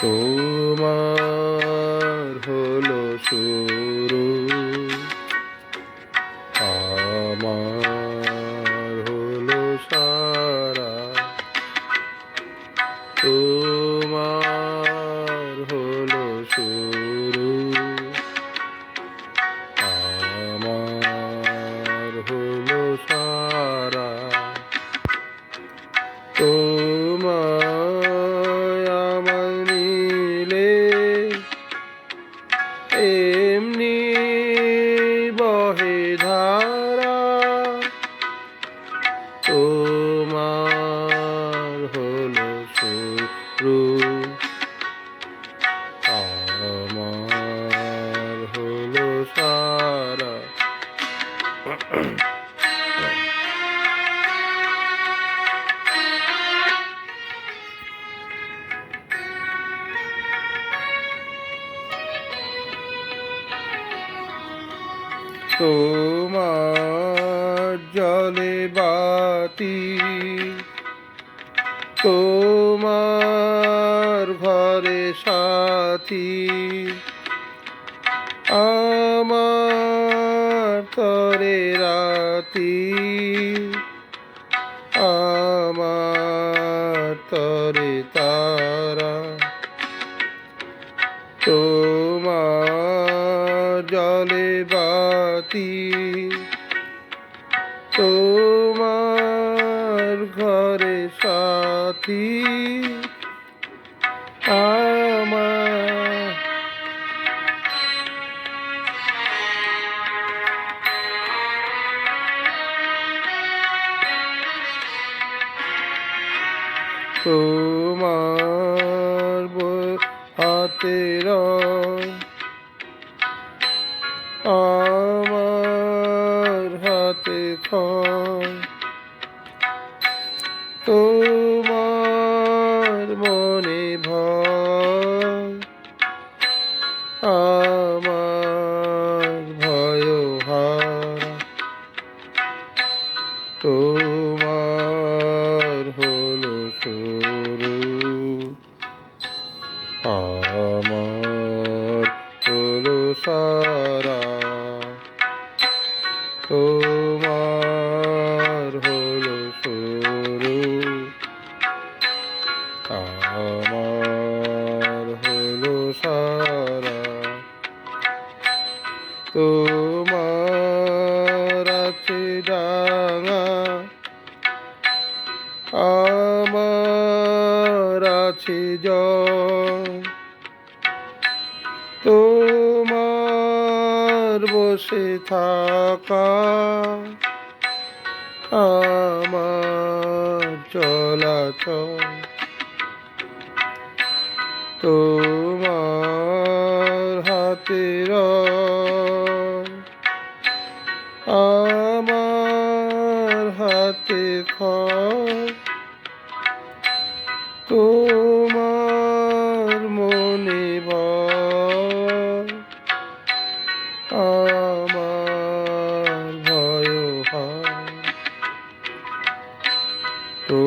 তোমার হলো শুরু। আমার হলো সারা। তোমার হলো শুরু। আমার হলো সারা। তোমার জলে বাতি তোমার ঘরে সাথী। আমার তরে রাতি। আমার তরে তারা। তোমার জলে বাতি। তোমার ঘরে সাথী। আমার তোমার হাতের আমার হাতে খড় তোমার হলো শুরু। আমার আমার আছে তোমার বসে থাকা আমার চলাচল। তোমার হাতে তোমার মনে আমার ভয় হয়। তো